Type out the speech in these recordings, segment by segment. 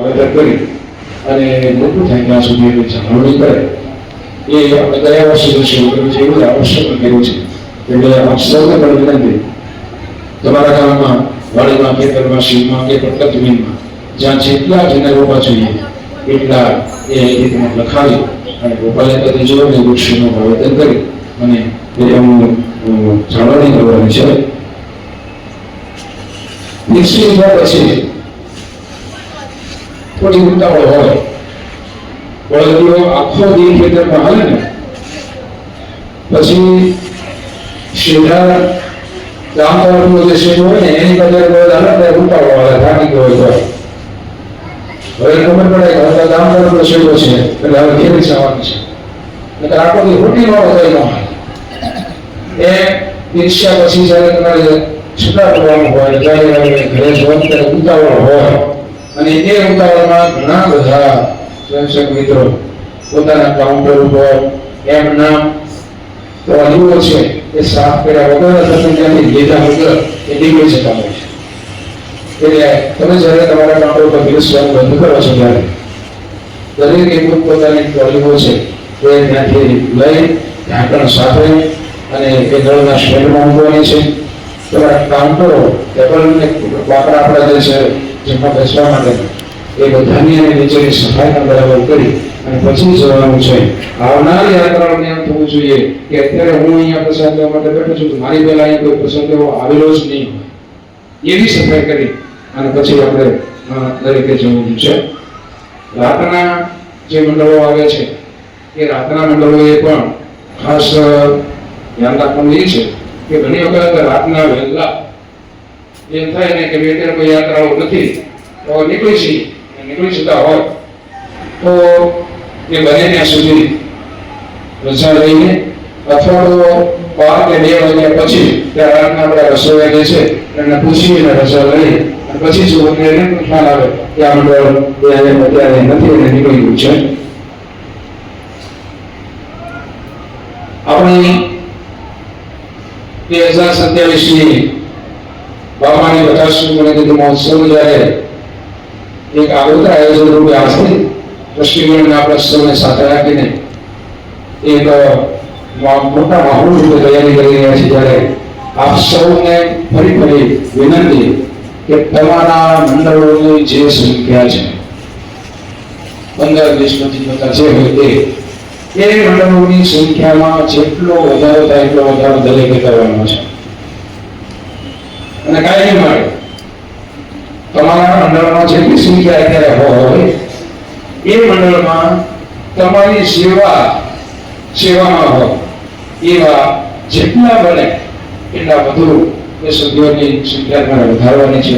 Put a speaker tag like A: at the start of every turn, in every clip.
A: વાવેતર કરી અને મોટું થાય ત્યાં સુધી એની જાળવણી કરે. એ આપણે ગયા વર્ષે જો શરૂ કર્યું છે, એવું જ આવશ્યક કર્યું છે. એટલે આપ સૌને પણ વિનંતી તમારા ગામમાં, વાડીમાં ખેતરમાં શિવમાં કે પટક જમીનમાં જ્યાં જેટલા જેને રોપા જોઈએ, એટલા એ રીતમાં લખાવી અને રોપાયા કરી જોઈને વૃક્ષોનું વાવેતર કરી અને એ એમનું જાળવણી કરવાની છે. વિકસિત થયા પછી થોડી ઉતાવળ હોય બળદીઓ આખો દી ખેતરમાં હાલે ને પછી સીધા ગામ તરફનો જે શેઠ હોય ને એની પાસે બળદ હાલે ત્યારે ઉતાવળ વાળા થાકી ગયો હોય તો હવે ખબર પડે કે હવે ગામ તરફનો શેઠો છે એટલે હવે ખેતી જવાની છે એટલે આખો દી રોટી નો હોય ન હોય એ ઈર્ષ્યા પછી જ્યારે તમારે છૂટા પડવાનું હોય ત્યારે ઘરે જવાનું ત્યારે ઉતાવળ હોય અને એ ઉતાવળમાં ઘણા બધા સ્વયંસેવક મિત્રો પોતાના કાઉન્ટર ઉપર એમના ટ્રોલીઓ છે એ સાફ કર્યા વગર અથવા ત્યાંથી લીધા વગર એ નીકળી જતા હોય છે. એટલે તમે જ્યારે તમારા કાઉન્ટર ઉપર પીરસવાનું બંધ કરો છો ત્યારે દરેક એક પોતાની ટ્રોલીઓ છે એ ત્યાંથી લઈ ઢાંકણ સાથે અને એ દળના સ્ટેન્ડમાં મૂકવાની છે. તમારા કાઉન્ટરો ટેબલ વાપરા આપણા જે છે જેમાં બેસવા માટે એ બધાની અને નીચેની સફાઈના બરાબર કરી અને પછી જવાનું છે. આવનાર યાત્રાઓને એમ થવું જોઈએ કે અત્યારે હું અહીંયા પ્રસાદ લેવા માટે બેઠો છું મારી પહેલા અહીં કોઈ પ્રસંગ એવો આવેલો જ નહીં એવી સફાઈ કરી અને પછી આપણે તરીકે જવું છે. રાતના જે મંડળો આવે છે, એ રાતના મંડળોએ પણ ખાસ ધ્યાન રાખવાનું એ છે કે ઘણી વખત રાતના વહેલા એમ થાય ને કે બે અત્યારે કોઈ યાત્રાઓ નથી, તો નીકળી છીએ નીકળી જતા હોય, તો એ બને ત્યાં સુધી રજા લઈને તો બાર કે બે વાગ્યા પછી, ત્યાં રાતના આપણા રસોઈયા જે છે એને પૂછીને રજા લઈ, અને પછી જો એને ખ્યાલ આવે કે આ મંડળ એ અત્યારે નથી અને નીકળી ગયું છે. આપણે બે હજાર સત્યાવીસની બાબાની પચાસમી ગણતરી મહોત્સવ જ્યારે એક આગોતરા આયોજન રૂપે આવશે ટ્રસ્ટીગણના પ્રશ્નોને સાથે રાખીને એક મોટા માહોલ રૂપે તૈયારી કરી રહ્યા છે ત્યારે આપ સૌને ફરી ફરી વિનંતી કે તમારા મંડળોની જે સંખ્યા છે, પંદર વીસ પચીસ પચાસ જે હોય એ મંડળોની સંખ્યામાં જેટલો વધારો થાય એટલો વધારો દરેકે કરવાનો છે. અને કાંઈ નહીં મળે. તમારા મંડળમાં જેટલી સંખ્યા અત્યારે હોય, એ મંડળમાં તમારી સેવા સેવામાં હોય. એવા જેટલા બને, એટલા વધુ એ સભ્યોની સંખ્યા તમારે વધારવાની છે.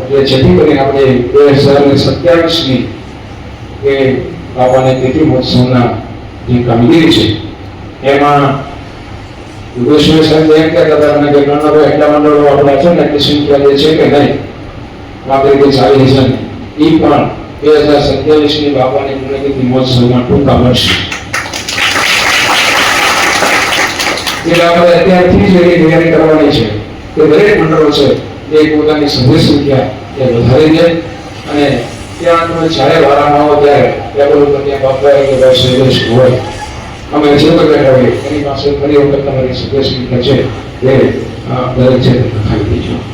A: એટલે જેથી કરીને આપણે બે હજાર ને સત્યાવીસની એ બાપાને તિથિ મહોત્સવના જે કામગીરી છે, એમાં એટલા આપણા અત્યારથી તૈયારી કરવાની છે કે દરેક મંડળો છે એ પોતાની સભ્ય સંખ્યા એ વધારી દે અને ત્યાં તમે જ્યારે વારામાં આવો ત્યારે બાપા કે ભાઈ હોય. અમે તો એની પાસે ફરી વખત તમારી સભ્ય છે એ દરેક છે ખાઈ લખાવી